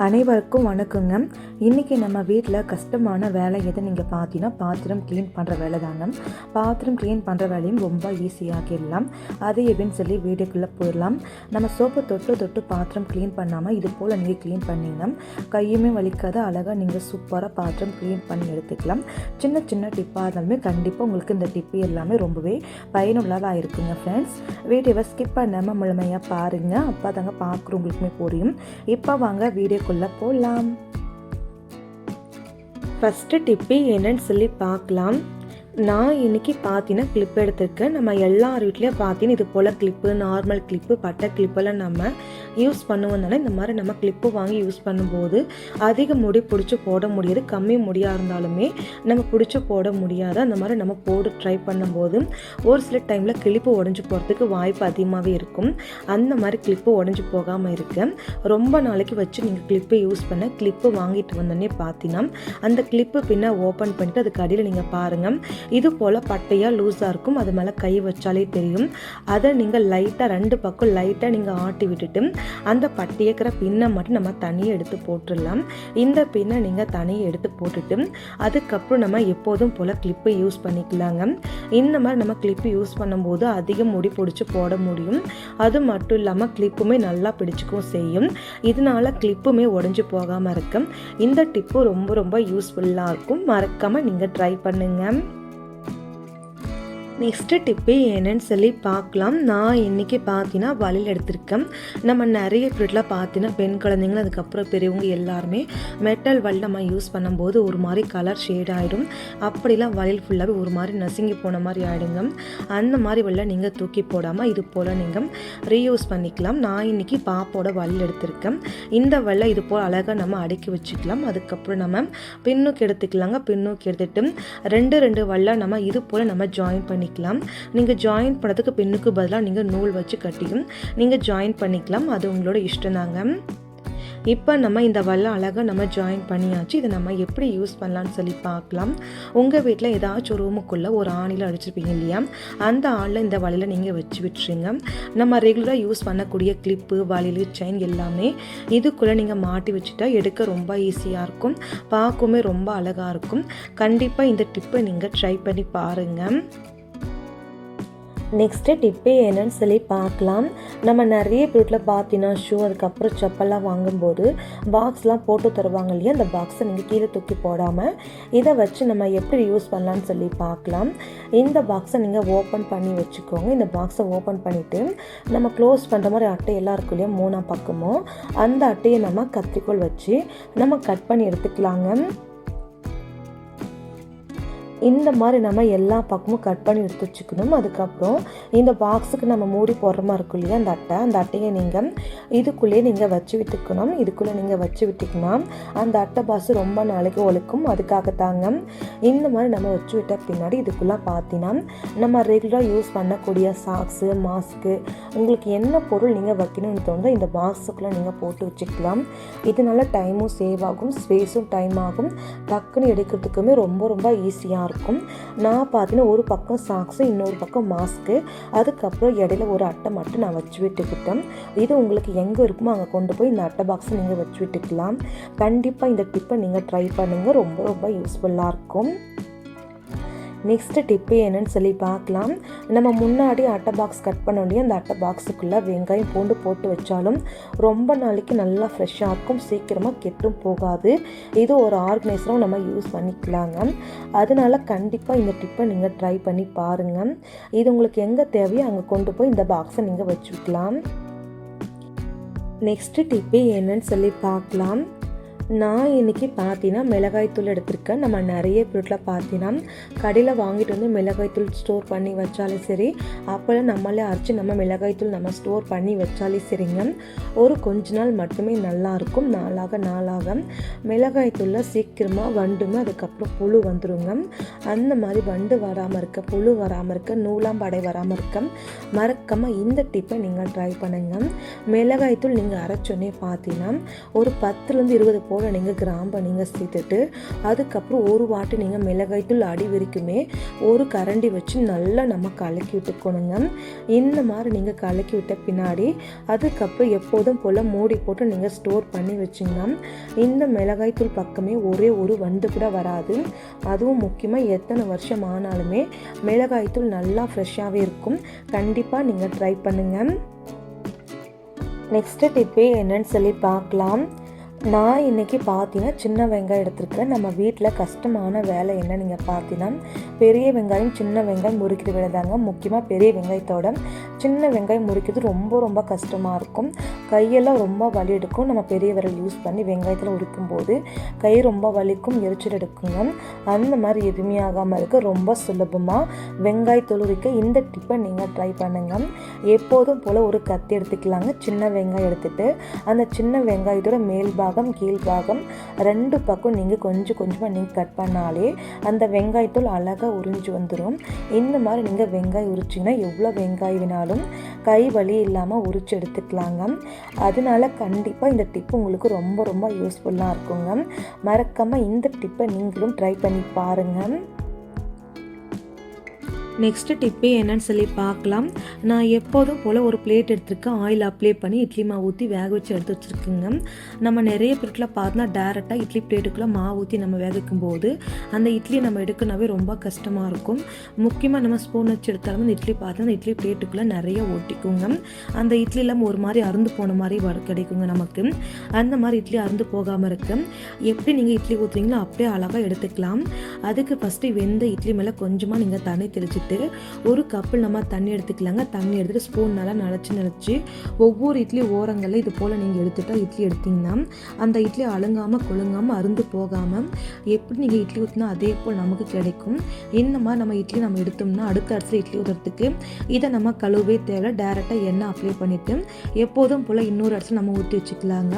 அனைவருக்கும் வணக்கங்க. இன்றைக்கி நம்ம வீட்டில் கஷ்டமான வேலை எதை நீங்கள் பார்த்தீங்கன்னா பாத்திரம் க்ளீன் பண்ணுற வேலை தாங்க. பாத்திரம் க்ளீன் பண்ணுற வேலையும் ரொம்ப ஈஸியாகிடலாம் அது எப்படின்னு சொல்லி வீடுக்குள்ளே போயிடலாம். நம்ம சோப்பு தொட்டு தொட்டு பாத்திரம் க்ளீன் பண்ணாமல் இது போல் நீங்கள் க்ளீன் பண்ணிங்கன்னா கையுமே வலிக்காத அழகாக நீங்கள் சூப்பராக பாத்திரம் க்ளீன் பண்ணி எடுத்துக்கலாம். சின்ன சின்ன டிப்பாக இருந்தாலுமே கண்டிப்பாக உங்களுக்கு இந்த டிப்பு எல்லாமே ரொம்பவே பயனுள்ளதாக இருக்குங்க ஃப்ரெண்ட்ஸ் வீடியோவை ஸ்கிப் பண்ணாமல் முழுமையாக பாருங்கள் அப்போ தாங்க பார்க்குறவங்களுக்குமே புரியும். இப்போ வாங்க வீடியோ வீடியோக்குள்ளே போகலாம். ஃபஸ்ட்டு டிப்பு என்னன்னு சொல்லி பார்க்கலாம். நான் இன்னைக்கு பார்த்தீங்கன்னா கிளிப் எடுத்திருக்கேன். நம்ம எல்லார் வீட்லேயும் பார்த்தீங்கன்னா இது போல் கிளிப்பு நார்மல் கிளிப்பு பட்டை கிளிப்பெல்லாம் நம்ம யூஸ் பண்ணுவோம்னால இந்த மாதிரி நம்ம கிளிப்பு வாங்கி யூஸ் பண்ணும்போது அதிக முடி பிடிச்சி போட முடியாது. கம்மி முடியாக இருந்தாலுமே நம்ம பிடிச்சி போட முடியாது. அந்த மாதிரி நம்ம போட்டு ட்ரை பண்ணும்போது ஒரு சில டைமில் கிளிப்பு உடஞ்சி போகிறதுக்கு வாய்ப்பு அதிகமாகவே இருக்கும். அந்த மாதிரி கிளிப்பு உடஞ்சி போகாமல் இருக்கேன் ரொம்ப நாளைக்கு வச்சு நீங்கள் கிளிப்பு யூஸ் பண்ண கிளிப்பு வாங்கிட்டு வந்தோடனே பார்த்தீங்கன்னா அந்த கிளிப்பு பின்ன ஓப்பன் பண்ணிட்டு அதுக்கு அடியில் நீங்கள் பாருங்கள் இது போல் பட்டையாக லூஸாக இருக்கும். அது மேலே கை வச்சாலே தெரியும். அதை நீங்கள் லைட்டாக ரெண்டு பக்கம் லைட்டாக நீங்கள் ஆட்டி விட்டுட்டு அந்த பட்டையக்கிற பின்னை மட்டும் நம்ம தனியாக எடுத்து போட்டுடலாம். இந்த பின்னை நீங்கள் தனியாக எடுத்து போட்டுட்டு அதுக்கப்புறம் நம்ம எப்போதும் போல் கிளிப்பு யூஸ் பண்ணிக்கலாங்க. இந்த மாதிரி நம்ம கிளிப்பு யூஸ் பண்ணும்போது அதிகம் முடி பிடிச்சி போட முடியும். அது மட்டும் இல்லாமல் கிளிப்புமே நல்லா பிடிச்சிக்கவும் செய்யும். இதனால கிளிப்புமே உடஞ்சி போகாமல் இருக்கும் இந்த டிப்பு ரொம்ப ரொம்ப யூஸ்ஃபுல்லாக இருக்கும். மறக்காமல் நீங்கள் ட்ரை பண்ணுங்கள் நெக்ஸ்ட்டு டிப்பு என்னன்னு சொல்லி பார்க்கலாம். நான் இன்றைக்கி பார்த்தீங்கன்னா வழியில் எடுத்திருக்கேன். நம்ம நிறைய பீரியடில் பார்த்தீங்கன்னா பெண் குழந்தைங்க அதுக்கப்புறம் பெரியவங்க எல்லாருமே மெட்டல் வல் நம்ம யூஸ் பண்ணும்போது ஒரு மாதிரி கலர் ஷேட் ஆகிடும் அப்படிலாம் வழியில் ஃபுல்லாகவே ஒரு மாதிரி நசுங்கி போன மாதிரி ஆகிடுங்க அந்த மாதிரி வழியில் நீங்கள் தூக்கி போடாமல் இது போல் நீங்கள் ரீயூஸ் பண்ணிக்கலாம். நான் இன்றைக்கி பாப்போட வழியில் எடுத்திருக்கேன். இந்த வழியில் இது போல் அழகாக நம்ம அடுக்கி வச்சுக்கலாம். அதுக்கப்புறம் நம்ம பின்னுக்கு எடுத்துக்கலாங்க. பின்னுக்கு எடுத்துட்டு ரெண்டு ரெண்டு வழியில் நம்ம இது போல் நம்ம ஜாயின் பண்ணி பண்ணிக்கலாம். நீங்கள் ஜாயின் பண்ணதுக்கு பெண்ணுக்கு பதிலாக நீங்கள் நூல் வச்சு கட்டியும் நீங்கள் ஜாயின் பண்ணிக்கலாம். அது உங்களோட இஷ்டம் தாங்க. இப்போ நம்ம இந்த வல்லம் அழகாக நம்ம ஜாயின் பண்ணியாச்சு. இதை நம்ம எப்படி யூஸ் பண்ணலான்னு சொல்லி பார்க்கலாம். உங்கள் வீட்டில் ஏதாச்சும் ஒரு ரூமுக்குள்ளே ஒரு ஆணியில் அடிச்சிருப்பீங்க இல்லையா? அந்த ஆணில் இந்த வலையில் நீங்கள் வச்சு விட்டுருங்க. நம்ம ரெகுலராக யூஸ் பண்ணக்கூடிய கிளிப்பு வலையில் செயின் எல்லாமே இதுக்குள்ளே நீங்கள் மாட்டி வச்சுட்டா எடுக்க ரொம்ப ஈஸியாக இருக்கும். பார்க்கவுமே ரொம்ப அழகாக இருக்கும். கண்டிப்பாக இந்த டிப்பை நீங்கள் ட்ரை பண்ணி பாருங்கள் நெக்ஸ்ட்டு டிப்பு என்னன்னு சொல்லி பார்க்கலாம். நம்ம நிறைய பொருட்களை பார்த்தீங்கன்னா ஷூ அதுக்கப்புறம் செப்பல்லாம் வாங்கும்போது பாக்ஸ்லாம் போட்டு தருவாங்க இல்லையா? அந்த பாக்ஸை நீங்கள் கீழே தூக்கி போடாமல் இதை வச்சு நம்ம எப்படி யூஸ் பண்ணலான்னு சொல்லி பார்க்கலாம். இந்த பாக்ஸை நீங்கள் ஓப்பன் பண்ணி வச்சுக்கோங்க. இந்த பாக்ஸை ஓப்பன் பண்ணிவிட்டு நம்ம க்ளோஸ் பண்ணுற மாதிரி அட்டை எல்லாம் இருக்கும் இல்லையா? மூணாம் பக்கமும் அந்த அட்டையை நம்ம கத்திரிக்கோள் வச்சு நம்ம கட் பண்ணி எடுத்துக்கலாங்க. இந்த மாதிரி நம்ம எல்லா பக்கமும் கட் பண்ணி எடுத்து வச்சுக்கணும். அதுக்கப்புறம் இந்த பாக்ஸுக்கு நம்ம மூடி போடுற மாதிரி இருக்கும் இல்லையா அந்த அட்டை? அந்த அட்டையை நீங்கள் இதுக்குள்ளேயே நீங்கள் வச்சு விட்டுக்கணும். இதுக்குள்ளே நீங்கள் வச்சு விட்டிங்கன்னா அந்த அட்டை பாஸ் ரொம்ப நாளைக்கு ஒழுக்கும். அதுக்காக தாங்க இந்த மாதிரி நம்ம வச்சு விட்ட பின்னாடி இதுக்குள்ளே பார்த்தீங்கன்னா நம்ம ரெகுலராக யூஸ் பண்ணக்கூடிய சாக்ஸு மாஸ்க்கு உங்களுக்கு என்ன பொருள் நீங்கள் வைக்கணும்னு தோணுதோ இந்த பாக்ஸுக்குள்ளே நீங்கள் போட்டு வச்சுக்கலாம். இதனால டைமும் சேவ் ஆகும். ஸ்பேஸும் டைம் ஆகும். டக்குன்னு எடுக்கிறதுக்குமே ரொம்ப ரொம்ப ஈஸியாக இருக்கும் நான் பார்த்தீங்கன்னா ஒரு பக்கம் சாக்ஸு இன்னொரு பக்கம் மாஸ்க்கு அதுக்கப்புறம் இடையில ஒரு அட்டை மட்டும் நான் வச்சு விட்டுக்கிட்டேன். இது உங்களுக்கு எங்கே இருக்குமோ அங்கே கொண்டு போய் இந்த அட்டை பாக்ஸை நீங்கள் வச்சு விட்டுக்கலாம். கண்டிப்பாக இந்த டிப்பை நீங்கள் ட்ரை பண்ணுங்கள் ரொம்ப ரொம்ப யூஸ்ஃபுல்லாக இருக்கும். நெக்ஸ்ட்டு டிப்பு என்னன்னு சொல்லி பார்க்கலாம். நம்ம முன்னாடி அட்டை பாக்ஸ் கட் பண்ண வேண்டிய அந்த அட்டை பாக்ஸுக்குள்ளே வெங்காயம் பூண்டு போட்டு வச்சாலும் ரொம்ப நாளைக்கு நல்லா ஃப்ரெஷ்ஷாக இருக்கும். சீக்கிரமாக கெட்டும் போகாது. இது ஒரு ஆர்கனைசராக நம்ம யூஸ் பண்ணிக்கலாங்க. அதனால கண்டிப்பாக இந்த டிப்பை நீங்கள் ட்ரை பண்ணி பாருங்கள் இது உங்களுக்கு எங்கே தேவையோ அங்கே கொண்டு போய் இந்த பாக்ஸை நீங்கள் வச்சுக்கலாம். நெக்ஸ்ட்டு டிப்பு என்னன்னு சொல்லி பார்க்கலாம். நான் இன்றைக்கி பார்த்தீங்கன்னா மிளகாய்த்தூள் எடுத்திருக்கேன். நம்ம நிறைய பொருட்களை பார்த்தீங்கன்னா கடையில் வாங்கிட்டு வந்து மிளகாய்த்தூள் ஸ்டோர் பண்ணி வச்சாலும் சரி அப்போல்லாம் நம்மளே அரைச்சி நம்ம மிளகாய்த்தூள் நம்ம ஸ்டோர் பண்ணி வச்சாலே சரிங்க. ஒரு கொஞ்ச நாள் மட்டுமே நல்லாயிருக்கும் நாளாக நாளாக மிளகாய்த்தூளில் சீக்கிரமாக வண்டுங்க அதுக்கப்புறம் புழு வந்துடுங்க அந்த மாதிரி வண்டு வராமல் இருக்க புழு வராமல் இருக்க நூலாம்படை வராமல் இருக்க மறக்காமல் இந்த டிப்பை நீங்கள் ட்ரை பண்ணுங்கள் மிளகாய்த்தூள் நீங்கள் அரைச்சோன்னே பார்த்தீங்கன்னா ஒரு பத்துலேருந்து இருபது போ போல் நீங்கள் கிராம்பை நீங்கள் சேர்த்துட்டு அதுக்கப்புறம் ஒரு வாட்டி நீங்கள் மிளகாய்த்தூள் அடி வரைக்குமே ஒரு கரண்டி வச்சு நல்லா நம்ம கலக்கி விட்டுக்கணுங்க. இந்த மாதிரி நீங்கள் கலக்கி விட்ட பின்னாடி அதுக்கப்புறம் எப்போதும் போல் மூடி போட்டு நீங்கள் ஸ்டோர் பண்ணி வச்சிங்கன்னா இந்த மிளகாய்த்தூள் பக்கமே ஒரே ஒரு வண்டு கூட வராது. அதுவும் முக்கியமாக எத்தனை வருஷம் ஆனாலுமே மிளகாய்த்தூள் நல்லா ஃப்ரெஷ்ஷாகவே இருக்கும். கண்டிப்பாக நீங்கள் ட்ரை பண்ணுங்கள் நெக்ஸ்ட்டு டிப்பு என்னன்னு சொல்லி பார்க்கலாம். நான் இன்றைக்கி பார்த்தீங்கன்னா சின்ன வெங்காயம் எடுத்திருக்கேன். நம்ம வீட்டில் கஷ்டமான வேலை என்ன நீங்கள் பார்த்தீங்கன்னா பெரிய வெங்காயம் சின்ன வெங்காயம் முறிக்கிற வேலை தாங்க. முக்கியமாக பெரிய வெங்காயத்தோட சின்ன வெங்காயம் முறிக்கிறது ரொம்ப ரொம்ப கஷ்டமாக இருக்கும். கையெல்லாம் ரொம்ப வலி எடுக்கும். நம்ம பெரிய விரல் யூஸ் பண்ணி வெங்காயத்தில் உரிக்கும்போது கை ரொம்ப வலிக்கும் எரிச்சல் எடுக்குங்க. அந்த மாதிரி எதுவுமே ஆகாமல் இருக்க ரொம்ப சுலபமாக வெங்காயத்தூள் உரிக்க இந்த டிப்பை நீங்கள் ட்ரை பண்ணுங்கள் எப்போதும் போல் ஒரு கத்தி எடுத்துக்கலாங்க. சின்ன வெங்காயம் எடுத்துகிட்டு அந்த சின்ன வெங்காயத்தோட மேல்பாக பாகம் கீழ்பாகம் ரெண்டு பக்கம் நீங்கள் கொஞ்சம் கொஞ்சமாக நீங்கள் கட் பண்ணாலே அந்த வெங்காயத்தூள் அழகாக உறிஞ்சு வந்துடும் இந்த மாதிரி நீங்கள் வெங்காயம் உரிச்சிங்கன்னா எவ்வளோ வெங்காயம் வேணாலும் கை வலி இல்லாமல் உரிச்சு எடுத்துக்கலாங்க. அதனால கண்டிப்பாக இந்த டிப்பு உங்களுக்கு ரொம்ப ரொம்ப யூஸ்ஃபுல்லாக இருக்குங்க. மறக்காமல் இந்த டிப்பை நீங்களும் ட்ரை பண்ணி பாருங்கள் நெக்ஸ்ட்டு டிப்பு என்னன்னு சொல்லி பார்க்கலாம். நான் எப்போதும் போல் ஒரு பிளேட் எடுத்துருக்கேன். ஆயில் அப்ளை பண்ணி இட்லி மாவு ஊற்றி வேக வச்சு எடுத்து வச்சுருக்குங்க. நம்ம நிறைய பிளேட்டில் பார்த்தோன்னா டேரெக்டாக இட்லி பிளேட்டுக்குள்ளே மாவு ஊற்றி நம்ம வேக வைக்கும் போது அந்த இட்லி நம்ம எடுக்கணாவே ரொம்ப கஷ்டமாக இருக்கும். முக்கியமாக நம்ம ஸ்பூன் வச்சு எடுத்தாலும் அந்த இட்லி பார்த்தா அந்த இட்லி பிளேட்டுக்குள்ளே நிறைய ஒட்டிக்குங்க. அந்த இட்லி இல்லாமல் ஒரு மாதிரி அருந்து போன மாதிரி கிடைக்குங்க நமக்கு. அந்த மாதிரி இட்லி அருந்து போகாமல் இருக்கு. எப்படி நீங்கள் இட்லி ஊற்றுறீங்களோ அப்படியே அழகாக எடுத்துக்கலாம். அதுக்கு ஃபஸ்ட்டு வெந்த இட்லி மேலே கொஞ்சமாக நீங்கள் தண்ணி தெளிச்சுட்டு ஒரு கப்பில் நம்ம தண்ணி எடுத்துக்கலாங்க. தண்ணி எடுத்துகிட்டு ஸ்பூன் நல்லா நினச்சி நினச்சி ஒவ்வொரு இட்லி ஓரங்களில் இது போல் நீங்கள் எடுத்துட்டால் இட்லி எடுத்தீங்கன்னா அந்த இட்லி அழுங்காமல் கொழுங்காமல் அருந்து போகாமல் எப்படி நீங்கள் இட்லி ஊற்றினா அதே போல் நமக்கு கிடைக்கும். இந்த மாதிரி நம்ம இட்லி நம்ம எடுத்தோம்னா அடுத்த அடுத்த இட்லி ஊற்றுறதுக்கு இதை நம்ம கழுவே தேவை. டேரெக்டாக எண்ணெய் அப்ளை பண்ணிவிட்டு எப்போதும் போல் இன்னொரு இடத்துல நம்ம ஊற்றி வச்சுக்கலாங்க.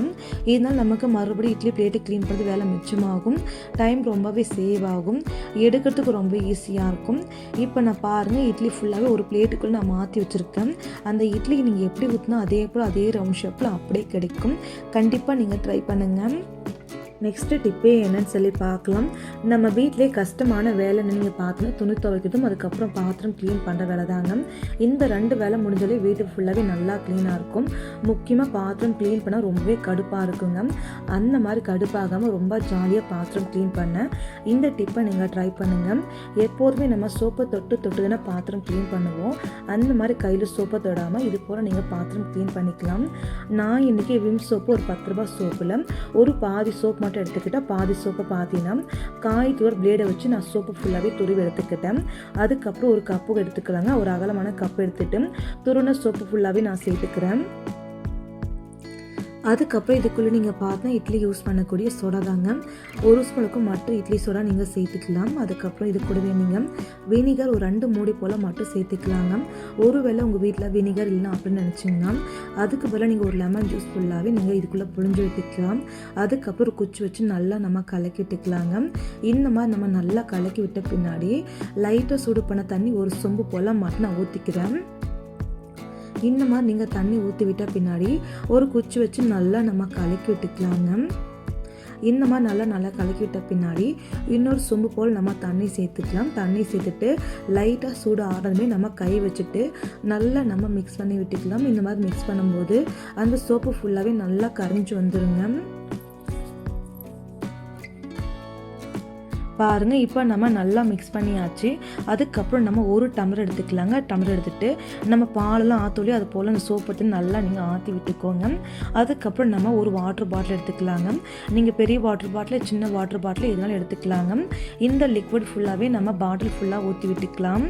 இதனால் நமக்கு மறுபடியும் இட்லி பிளேட்டு க்ளீன் பண்ணுறது வேலை மிச்சமாகும். டைம் ரொம்பவே சேவ் ஆகும். எடுக்கிறதுக்கு ரொம்ப ஈஸியாக இருக்கும். இப்போ நான் பாருங்கள் இட்லி ஃபுல்லாகவே ஒரு பிளேட்டுக்குள்ளே நான் மாற்றி வச்சுருக்கேன். அந்த இட்லி நீங்கள் எப்படி ஊற்றினா அதே போல் அதே ரவுண்ட் ஷேப்பில் அப்படியே கிடைக்கும். கண்டிப்பாக நீங்கள் ட்ரை பண்ணுங்கள் நெக்ஸ்ட்டு டிப்பே என்னன்னு சொல்லி பார்க்கலாம். நம்ம வீட்டிலே கஷ்டமான வேலை நீங்கள் பார்த்தோன்னா துணி துவைக்கிறதும் அதுக்கப்புறம் பாத்திரம் க்ளீன் பண்ணுற வேலை தாங்க. இந்த ரெண்டு வேலை முடிஞ்சாலே வீடு ஃபுல்லாகவே நல்லா க்ளீனாக இருக்கும். முக்கியமாக பாத்திரம் க்ளீன் பண்ணால் ரொம்பவே கடுப்பாக இருக்குங்க. அந்த மாதிரி கடுப்பாகாமல் ரொம்ப ஜாலியாக பாத்திரம் க்ளீன் பண்ண. இந்த டிப்பை நீங்கள் ட்ரை பண்ணுங்கள் எப்போதுமே நம்ம சோப்பை தொட்டு தொட்டு தானே பாத்திரம் க்ளீன் பண்ணுவோம். அந்த மாதிரி கையில் சோப்பை தொடாமல் இது போல் நீங்கள் பாத்திரம் க்ளீன் பண்ணிக்கலாம். நான் இன்றைக்கி விம் சோப்பு ஒரு பத்து ரூபா சோப்பில். ஒரு பாதி சோப் மட்டும் எடுத்துக்கிட்டால் பாதி சோப்பை பார்த்தீங்கன்னா காய் ஒரு பிளேடை வச்சு நான் சோப்பு ஃபுல்லாகவே துருவி எடுத்துக்கிட்டேன். அதுக்கப்புறம் ஒரு கப்பு எடுத்துக்கலாங்க. ஒரு அகலமான கப் எடுத்துகிட்டு துருண சோப்பு ஃபுல்லாகவே நான் சேர்த்துக்கிறேன். அதுக்கப்புறம் இதுக்குள்ளே நீங்கள் பார்த்தா இட்லி யூஸ் பண்ணக்கூடிய சோடா தாங்க. ஒரு ஸ்பூனுக்கு மட்டும் இட்லி சோடா நீங்கள் சேர்த்துக்கலாம். அதுக்கப்புறம் இது கூடவே நீங்கள் வினிகர் ஒரு ரெண்டு மூடி போல் மட்டும் சேர்த்துக்கலாங்க. ஒருவேளை உங்கள் வீட்டில் வினிகர் இல்லை அப்படின்னு நினச்சிங்கன்னா அதுக்கு பதிலாக நீங்கள் ஒரு லெமன் ஜூஸ் ஃபுல்லாகவே நீங்கள் இதுக்குள்ளே புழிஞ்சு விட்டுக்கலாம் அதுக்கப்புறம் குச்சி வச்சு நல்லா நம்ம கலக்கி விட்டுக்கலாங்க இந்த மாதிரி நம்ம நல்லா கலக்கி விட்ட பின்னாடி லைட்டாக சூடு பண்ண தண்ணி ஒரு சொம்பு போல் மட்டும் நான் ஊற்றிக்கிறேன் இந்த மாதிரி நீங்கள் தண்ணி ஊற்றி விட்ட பின்னாடி ஒரு குச்சி வச்சு நல்லா நம்ம கலக்கி விட்டுக்கலாங்க. இந்த மாதிரி நல்லா நல்லா கலக்கி விட்ட பின்னாடி இன்னொரு சொம்பு போல் நம்ம தண்ணி சேர்த்துக்கலாம். தண்ணி சேர்த்துட்டு லைட்டாக சூடு ஆடுறதுமே நம்ம கை வச்சுட்டு நல்லா நம்ம மிக்ஸ் பண்ணி விட்டுக்கலாம். இந்த மாதிரி மிக்ஸ் பண்ணும்போது அந்த சோப்பு ஃபுல்லாகவே நல்லா கரைஞ்சி வந்துருங்க. பாருங்கள் இப்போ நம்ம நல்லா மிக்ஸ் பண்ணியாச்சு. அதுக்கப்புறம் நம்ம ஒரு டம்ளர் எடுத்துக்கலாங்க. டம்ளர் எடுத்துகிட்டு நம்ம பாலெல்லாம் ஆற்றொலி அது போல் அந்த சோப்பத்தை நல்லா நீங்கள் ஆற்றி விட்டுக்கோங்க. அதுக்கப்புறம் நம்ம ஒரு வாட்டர் பாட்டில் எடுத்துக்கலாங்க. நீங்கள் பெரிய வாட்டர் பாட்டில் சின்ன வாட்டர் பாட்டில் எதுனாலும் எடுத்துக்கலாங்க. இந்த லிக்விட் ஃபுல்லாகவே நம்ம பாட்டில் ஃபுல்லாக ஊற்றி விட்டுக்கலாம்.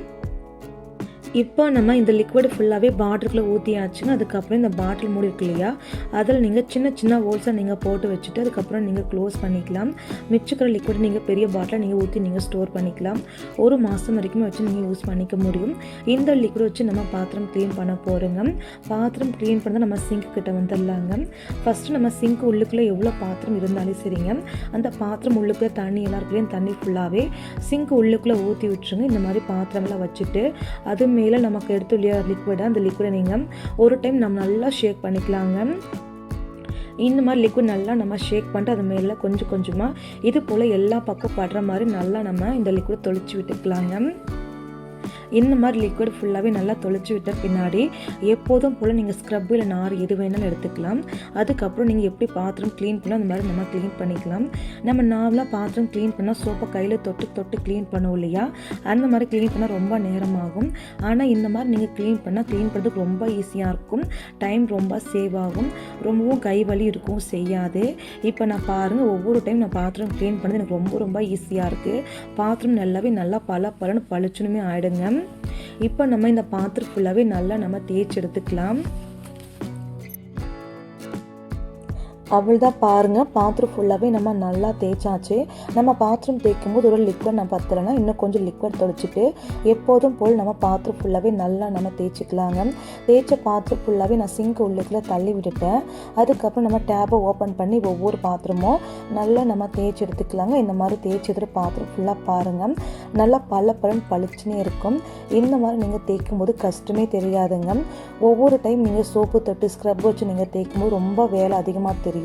இப்போ நம்ம இந்த லிக்விட் ஃபுல்லாகவே பாட்டிலுக்குள்ளே ஊற்றியாச்சுங்க அதுக்கப்புறம் இந்த பாட்டில் மூடி இருக்கு இல்லையா? அதில் நீங்கள் சின்ன சின்ன ஹோல்ஸாக நீங்கள் போட்டு வச்சுட்டு அதுக்கப்புறம் நீங்கள் க்ளோஸ் பண்ணிக்கலாம். மிச்சிக்கிற லிக்விட் நீங்கள் பெரிய பாட்டில் நீங்கள் ஊற்றி நீங்கள் ஸ்டோர் பண்ணிக்கலாம். ஒரு மாதம் வரைக்கும் வச்சு நீங்கள் யூஸ் பண்ணிக்க முடியும். இந்த லிக்விட் வச்சு நம்ம பாத்திரம் க்ளீன் பண்ண போகிறோங்க பாத்திரம் க்ளீன் பண்ணால் நம்ம சிங்க் கிட்ட வந்துடலாங்க. ஃபஸ்ட்டு நம்ம சிங்க் உள்ளுக்குள்ளே எவ்வளோ பாத்திரம் இருந்தாலும் சரிங்க. அந்த பாத்திரம் உள்ளுக்குள்ளே தண்ணி எல்லாருக்குள்ளேயும் தண்ணி ஃபுல்லாகவே சிங்க் உள்ளுக்குள்ளே ஊற்றி விட்டுருங்க. இந்த மாதிரி பாத்திரம்லாம் வச்சுட்டு அது மேலே நமக்கு எடுத்து இல்லையா லிக்விடை அந்த லிக்விடை நீங்கள் ஒரு டைம் நம்ம நல்லா ஷேக் பண்ணிக்கலாங்க. இந்த மாதிரி லிக்விட் நல்லா நம்ம ஷேக் பண்ணிட்டு அது மேலே கொஞ்சம் கொஞ்சமாக இது போல் எல்லா பக்கம் படுற மாதிரி நல்லா நம்ம இந்த லிக்விட் தொளிச்சு விட்டுக்கலாங்க. இந்த மாதிரி லிக்விட் ஃபுல்லாகவே நல்லா தொளிச்சு விட்ட பின்னாடி எப்போதும் போல் நீங்கள் ஸ்க்ரப் இல்லை நார் எது வேணாலும் எடுத்துக்கலாம். அதுக்கப்புறம் நீங்கள் எப்படி பாத்திரம் க்ளீன் பண்ணோ அந்த மாதிரி நம்ம க்ளீன் பண்ணிக்கலாம். நம்ம நார்மலாக பாத்திரம் க்ளீன் பண்ணால் சோப்பை கையில் தொட்டு தொட்டு க்ளீன் பண்ணுவோம் இல்லையா? அந்த மாதிரி க்ளீன் பண்ணால் ரொம்ப நேரமாகும். ஆனால் இந்த மாதிரி நீங்கள் க்ளீன் பண்ணால் க்ளீன் பண்ணுறதுக்கு ரொம்ப ஈஸியாக இருக்கும். டைம் ரொம்ப சேவ் ஆகும். ரொம்பவும் கை வலி இருக்கும் செய்யாது. இப்போ நான் பாருங்கள் ஒவ்வொரு டைம் நான் பாத்திரம் க்ளீன் பண்ணது எனக்கு ரொம்ப ரொம்ப ஈஸியாக இருக்குது பாத்திரம் நல்லாவே நல்லா பல பலன்னு பளிச்சுனுமே ஆயிடுங்க. இப்போ நம்ம இந்த பாத்திரம் ஃபுல்லாகவே நல்லா நம்ம தேய்ச்சி எடுத்துக்கலாம். அவ்வளோதான் பாருங்கள் பாத்திரம் ஃபுல்லாகவே நம்ம நல்லா தேய்ச்சாச்சு. நம்ம பாத்திரம் தேய்க்கும் போது ஒரு லிக்விட் நான் பத்தலைன்னா இன்னும் கொஞ்சம் லிக்விட் தொளிச்சிட்டு எப்போதும் போல் நம்ம பாத்திரம் ஃபுல்லாகவே நல்லா நம்ம தேய்ச்சிக்கலாங்க. தேய்ச்ச பாத்திரம் ஃபுல்லாகவே நான் சிங்க் உள்ளுக்குள்ளே தள்ளி விட்டுட்டேன். அதுக்கப்புறம் நம்ம டேப்பை ஓப்பன் பண்ணி ஒவ்வொரு பாத்திரமும் நல்லா நம்ம தேய்ச்சி எடுத்துக்கலாங்க. இந்த மாதிரி தேய்ச்சி எடுத்து பாத்திரம் ஃபுல்லாக பாருங்கள் நல்லா பல பலன் பளிச்சுனே இருக்கும். இந்த மாதிரி நீங்கள் தேய்க்கும் போது கஷ்டமே தெரியாதுங்க. ஒவ்வொரு டைம் நீங்கள் சோப்பு தொட்டு ஸ்க்ரப் வச்சு நீங்கள் தேய்க்கும் போது ரொம்ப வேலை அதிகமாக தெரியும்.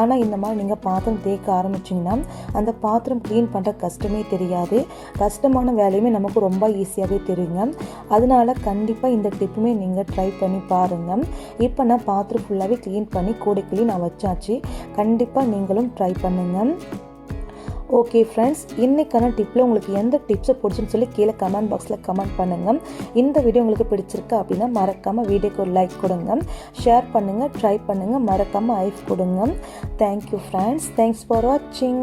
ஆனால் இந்த மாதிரி நீங்கள் பாத்திரம் தேய்க்க ஆரம்பிச்சிங்கன்னா அந்த பாத்திரம் க்ளீன் பண்ணுற கஷ்டமே தெரியாது. கஷ்டமான வேலையுமே நமக்கு ரொம்ப ஈஸியாகவே தெரியுங்க. அதனால கண்டிப்பாக இந்த டிப்புமே நீங்கள் ட்ரை பண்ணி பாருங்கள் இப்போ நான் பாத்திரம் ஃபுல்லாகவே க்ளீன் பண்ணி கூடைக்குள்ளே நான் வச்சாச்சு. கண்டிப்பாக நீங்களும் ட்ரை பண்ணுங்கள் ஓகே ஃப்ரெண்ட்ஸ் இன்றைக்கான டிப்பில் உங்களுக்கு எந்த டிப்ஸை பிடிச்சுன்னு சொல்லி கீழே கமெண்ட் பாக்ஸில் கமெண்ட் பண்ணுங்கள் இந்த வீடியோ உங்களுக்கு பிடிச்சிருக்கு அப்படின்னா மறக்காமல் வீடியோக்கு ஒரு லைக் கொடுங்க. ஷேர் பண்ணுங்கள் ட்ரை பண்ணுங்கள் மறக்காமல் ஐஃப் கொடுங்க. தேங்க்யூ ஃப்ரெண்ட்ஸ் தேங்க்ஸ் ஃபார் வாட்சிங்